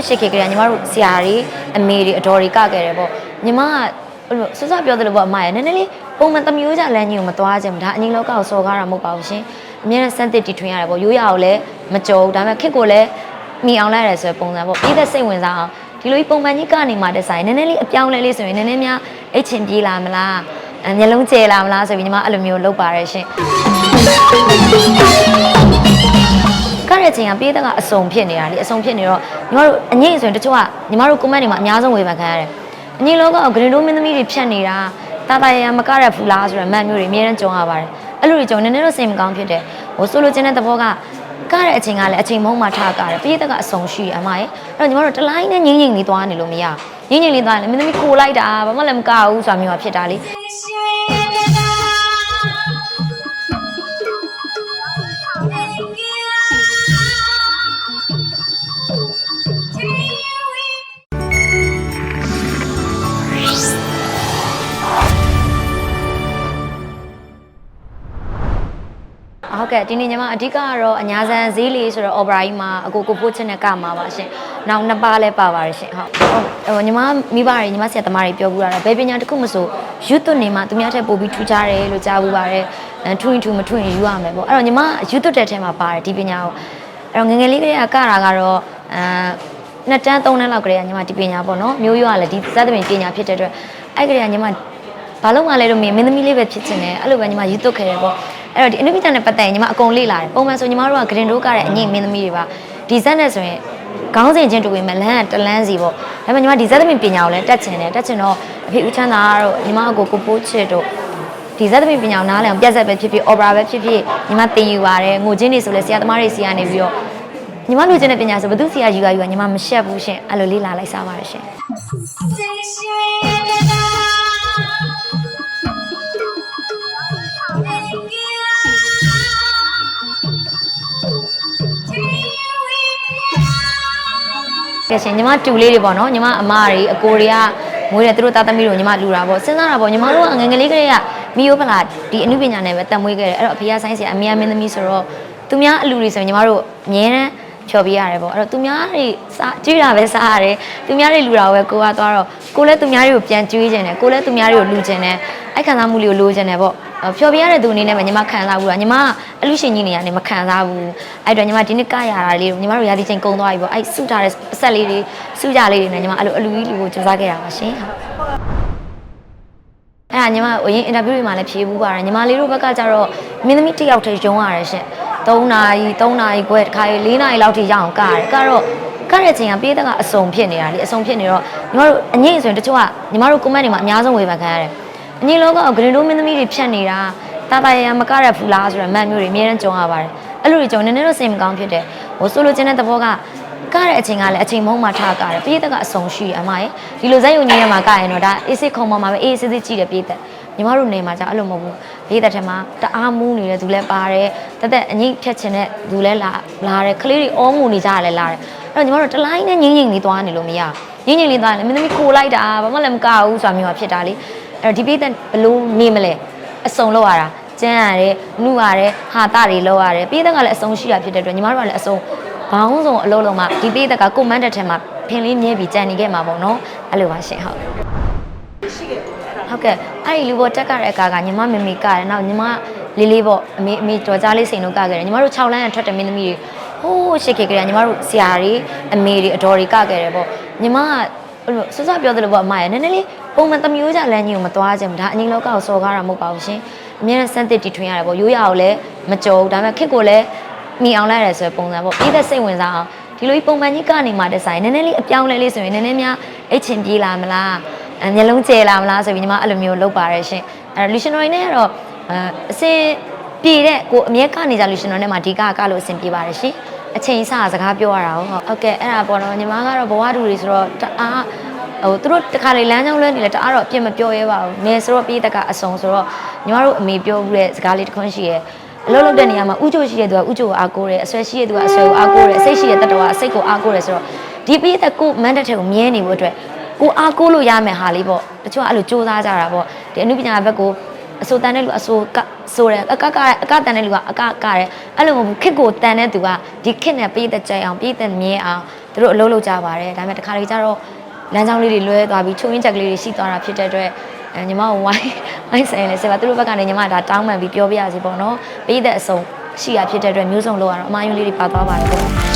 းရှစ်ခေတ်ကလေးကညီမတို့ဆရာတွေအမေတွေအတော်တွေကခဲ့တယ်ပေါ့ညီမကအဲ့လိုစစပြောသလိုပေါ့အမရနည်းနည်းလေးပုံမှန်သမီးရိုးကြလမ်းကြီးကိုမသွားခြင်းဒါအငိမ့်လောကကိုစော်ကားတာမဟုတ်ပါဘူးရှင်အများနဲ့စမ်းသစ်တီထွင်ရတယ်ပေါ့ရိုးရအောင်လည်းမကြောဘူးဒါပေမဲ့ခစ်ကိုလည်းမိအောင်လိုက်ရတယ်ဆိုတဲ့ပုံစံပေါ့ပြီးသက်စိတ်ဝင်စားအောင်ဒီလိုကြီးပုံမှန်ကြီးကနေမှတက်ဆိုင်နည်းနည်းလေးအပြောင်းလဲလေးဆိုရင်နည်းနည်းများအိတ်ချင်ပြေးလာမလားအဲမျက်လုံးကျဲလာမလားဆိုပြီးညီမအဲ့လိုမျိုးလုပ်ပါတယ်ရှင် ကတဲ့ချိန်ကပြေးသက်ကအစုံဖြစ်နေတာလေအစုံဖြစ်နေတော့ညီမတို့အငိမ့်ဆိုရင်တချို့ကညီမတို့ comment တွေမှာအများဆုံးဝေဖန်ခံရတယ်အငိမ့်လောကဂရင်တို့မင်းသမီးတွေဖြတ်နေတာတာတာရရမကရဖူလားဆိုရယ်မတ်မျိုးတွေအများကြီးကြုံရပါတယ်အဲ့လိုတွေကြုံနေနေတော့စိတ်မကောင်းဖြစ်တယ်ဟိုဆိုလိုချင်တဲ့သဘောကကတဲ့အချိန်ကလည်းအချိန်မုံမှထားကတယ်ပြေးသက်ကအစုံရှိအမရဲ့အဲ့တော့ညီမတို့တလိုင်းနဲ့ငိမ့်ငိမ့်လေးသွားနေလို့မရငိမ့်ငိမ့်လေးသွားရင်လည်းမင်းသမီးခိုလိုက်တာဘာမှလည်းမကဘူးဆိုတာမျိုးဖြစ်တာလေ ဟုတ်ကဲ့ဒီနေ့ညီမအဓိကကတော့အညာဆန်ဈေးလေးဆိုတော့ opera ကြီးမှာအကိုကိုပို့ချင်တဲ့ကမှာပါရှင်။နောက်နှစ်ပါးလည်းပါပါတယ်ရှင်ဟုတ်။ဟိုညီမမိဘတွေညီမဆရာသမားတွေပြောဘူးတာဘယ်ပညာတစ်ခုမဆိုရွတ်သွနေမှာသူများထက်ပိုပြီးထူးခြားတယ်လို့ကြားဘူးပါတယ်။အဲထူရင်ထူမထူရင်ယူရမယ်ပေါ့။အဲ့တော့ညီမရွတ်သွတဲ့ထဲမှာပါတယ်ဒီပညာကို။အဲ့တော့ငယ်ငယ်လေးကလေးကကတာကတော့အဲနှစ်တန်းသုံးတန်းလောက်ကလေးကညီမဒီပညာပေါ့နော်။မျိုးရွာလည်းဒီစသဖြင့်ပညာဖြစ်တဲ့အတွက်အဲ့ကလေးကညီမဘာလို့မှလဲတော့မင်းမင်းသမီးလေးပဲဖြစ်ချင်တယ်အဲ့လိုပဲညီမရွတ်သွခဲ့တယ်ပေါ့။ အဲ့တော့ဒီအနုပညာနဲ့ပတ်သက်ရင်ညီမအကုန်လေ့လာတယ်ပုံမှန်ဆိုညီမတို့ကဂရင်တို့ကတဲ့အငိမ့်မင်းသမီးတွေပါဒီဇက်နဲ့ဆိုရင်ခေါင်းစဉ်ချင်းတူပေမဲ့လမ်းကတလန်းစီပေါ့ဒါပေမဲ့ညီမဒီဇက်သမင်ပညာကိုလည်းတက်ချင်တယ်တက်ချင်တော့အဖေဦးချမ်းသာတို့ညီမအကိုကိုပိုးချစ်တို့ဒီဇက်သမင်ပညာကိုနားလည်အောင်ပြတ်ဆက်ပဲဖြစ်ဖြစ် opera ပဲဖြစ်ဖြစ်ညီမသင်ယူပါတယ်ငိုချင်းတွေဆိုလဲဆရာသမားတွေစီကနေပြီးတော့ညီမလူချင်းတဲ့ပညာဆိုဘယ်သူစီကယူရယူရညီမမရှက်ဘူးရှင်အဲ့လိုလေ့လာလိုက်စားပါတယ်ရှင် ကဲရှင်ညီမတူလေးတွေပေါ့နော်ညီမအမတွေအကိုတွေကမွေးတယ်သူတို့သားသမီးတို့ညီမလူတာပေါ့စဉ်းစားတာပေါ့ညီမတို့ကငယ်ငယ်လေးကလေးကမီယိုဖလာဒီအမှုပညာနဲ့ပဲတတ်မွေးခဲ့တယ်အဲ့တော့အဖေကဆိုင်းဆရာအမေကမင်းသမီးဆိုတော့သူများအလူတွေဆိုရင်ညီမတို့အမြဲတမ်းဖြော်ပြရတယ်ပေါ့အဲ့တော့သူများတွေစားကြွေးတာပဲစားရတယ်သူများတွေလူတာပဲကိုကသွားတော့ကိုလည်းသူများတွေကိုပြန်ကြွေးခြင်းတယ်ကိုလည်းသူများတွေကိုလူခြင်းတယ်အဲ့ခံစားမှုလေးကိုလိုခြင်းတယ်ပေါ့ ဖြော်ပြရတဲ့သူအနေနဲ့ပဲညီမခံစားဘူးလားညီမကအလူရှင်ကြီးနေရတယ်မခံစားဘူးအဲ့တော့ညီမဒီနေ့ကရတာလေးကိုညီမတို့ရာသီချိန်ကုံသွားပြီပေါ့အဲ့စုထားတဲ့ပတ်ဆက်လေးတွေစုကြလေးတွေနဲ့ညီမအဲ့လိုအလူကြီးလူကိုစူးစမ်းခဲ့ရပါရှင်ဟုတ်အဲ့ဒါညီမအရင်အင်တာဗျူးတွေမှာလည်းဖြေဘူးပါတယ်ညီမလေးတို့ဘက်ကကျတော့မင်းသမီးတစ်ယောက်တည်းရုံးရတယ်ရှင်3နာရီ3နာရီခွဲတစ်ခါရီ4နာရီလောက်ထိရအောင်ကရတယ်ကတော့ကတဲ့ချိန်ကပြေးသက်ကအစုံဖြစ်နေတာလေအစုံဖြစ်နေတော့ညီမတို့အငိမ့်ဆိုရင်တချို့ကညီမတို့ comment တွေမှာအများဆုံးဝေဖန်ခံရတယ် အငိမ့်လောကဂရင်တို့မင်းသမီးတွေဖြတ်နေတာတာတာရရမကရဖူလားဆိုရယ်မတ်မျိုးတွေအများကြီးကြုံရပါတယ်အဲ့လိုတွေကြုံနေနေတော့စိတ်မကောင်းဖြစ်တယ်ဟိုဆိုလိုချင်တဲ့သဘောကကတဲ့အချိန်ကလည်းအချိန်မုံမှထားကတယ်ပြေးသက်ကအစုံရှိအမရဲ့ဒီလိုဇက်ယုံကြီးထဲမှာကရင်တော့ဒါအေးစစ်ခုံပေါ်မှာပဲအေးစစ်စစ်ကြည့်တယ်ပြေးသက်ညီမတို့နေမှာじゃအဲ့လိုမဟုတ်ဘူးပြေးသက်ထဲမှာတအားမူးနေတဲ့သူလည်းပါတယ်တက်တက်အငိမ့်ဖြတ်ချင်တဲ့သူလည်းလာလာတယ်ကလေးတွေအောမူနေကြတယ်လည်းလာတယ်အဲ့တော့ညီမတို့တလိုင်းနဲ့ငိမ့်ငိမ့်လေးသွားနေလို့မရငိမ့်ငိမ့်လေးသွားရင်လည်းမင်းသမီးခိုလိုက်တာဘာမှလည်းမကဘူးဆိုတာမျိုးဖြစ်တာလေ အဲ့တော့ဒီပြေးသက်ဘလို့နေမလဲအစုံလောက်ရတာကျန်းရတယ်နှုရတယ်ဟာတာတွေလောက်ရတယ်ပြေးသက်ကလည်းအစုံရှိတာဖြစ်တဲ့အတွက်ညီမတို့ကလည်းအစုံဘောင်းစုံအလုံးလုံးမှဒီပြေးသက်ကကိုမန်းတက်ထဲမှာဖင်လေးမြဲပြီးကြံနေခဲ့မှာပေါ့နော်အဲ့လိုပါရှင်ဟုတ်ဟုတ်ကဲ့အဲ့ဒီလူပေါ်တက်ကြတဲ့အခါကညီမမေမေကတယ်နောက်ညီမလေးလေးပေါ့အမေအမေတော်ကြားလေးစိန်တို့ကခဲ့တယ်ညီမတို့6လမ်းရထွက်တဲ့မင်းသမီးတွေဟိုးရှစ်ခေတ်ကလေးညီမတို့ဆရာတွေအမေတွေအတော်တွေကခဲ့တယ်ပေါ့ညီမကအဲ့လိုစစပြောသလိုပေါ့အမရနည်းနည်းလေး ပုံမှန်သမီးရိုးကြလမ်းကြီးကိုမသွားခြင်းဒါအငိမ့်လောကကိုစော်ကားတာမဟုတ်ပါဘူးရှင်အများနဲ့စမ်းသစ်တီထွင်ရတယ်ပေါ့ရိုးရအောင်လည်းမကြောဘူးဒါပေမဲ့ခစ်ကိုလည်းမိအောင်လိုက်ရတယ်ဆိုတဲ့ပုံစံပေါ့ပြီးသက်စိတ်ဝင်စားအောင်ဒီလိုကြီးပုံမှန်ကြီးကနေမှတက်ဆိုင်နည်းနည်းလေးအပြောင်းလဲလေးဆိုရင်နည်းနည်းများအိတ်ချင်ပြေးလာမလားအဲမျက်လုံးကျဲလာမလားဆိုပြီးညီမအဲ့လိုမျိုးလုပ်ပါတယ်ရှင်အဲလူရှင်တော်ရင်းနဲ့ကတော့အဲအစင်ပြေတဲ့ကိုအမြဲကနေကြလူရှင်တော်နဲ့မှာဒီကကလို့အစင်ပြေပါတယ်ရှင်အချိန်စစကားပြောရတာဟုတ်ဟုတ်ကဲ့အဲ့ဒါပေါ့နော်ညီမကတော့ဘဝတူတွေဆိုတော့တအား ဟိုသူတို့တခါလေလမ်းကြောင်းလွဲနေလဲတအားတော့အပြစ်မပြောရဲပါဘူး။နေဆိုတော့ပြေးတက်ကအစုံဆိုတော့ညီမတို့အမေပြောဘူးတဲ့စကားလေးတစ်ခွန်းရှိရဲအလုပ်လုပ်တဲ့နေရာမှာဥကြိုရှိတဲ့သူကဥကြိုကိုအားကိုးတယ်အဆွဲရှိတဲ့သူကအဆွဲကိုအားကိုးတယ်အစိတ်ရှိတဲ့တတဝါအစိတ်ကိုအားကိုးတယ်ဆိုတော့ဒီပြေးတက်ကိုမန်တက်ထဲကိုမြဲနေဖို့အတွက်ကိုအားကိုးလို့ရမယ်ဟာလေးပေါ့တချို့ကအဲ့လိုစူးစမ်းကြတာပေါ့ဒီအနုပညာဘက်ကိုအစိုးတန်တဲ့လူအစိုးကဆိုတယ်အကကအကတန်တဲ့လူကအကကတယ်အဲ့လိုမဟုတ်ဘူးခစ်ကိုတန်တဲ့သူကဒီခစ်နဲ့ပြေးသက်ကြိုက်အောင်ပြေးသက်မြဲအောင်တသူတို့အလုပ်လုပ်ကြပါတယ်ဒါပေမဲ့တခါလေကျတော့ လမ်းကြောင်းလေးတွေလွဲသွားပြီးချုံရင်းချက်ကလေးတွေရှိသွားတာဖြစ်တဲ့အတွက်အဲညီမကိုဝိုင်းဝိုင်းဆိုင်လဲဆရာသူတို့ဘက်ကနေညီမဒါတောင်းပန်ပြီးပြောပြရစီပေါ့နော်ပြီးတဲ့အစုံရှိရဖြစ်တဲ့အတွက်မျိုးစုံလောက်ရတော့အမယုံလေးတွေပါသွားပါတယ်ပေါ့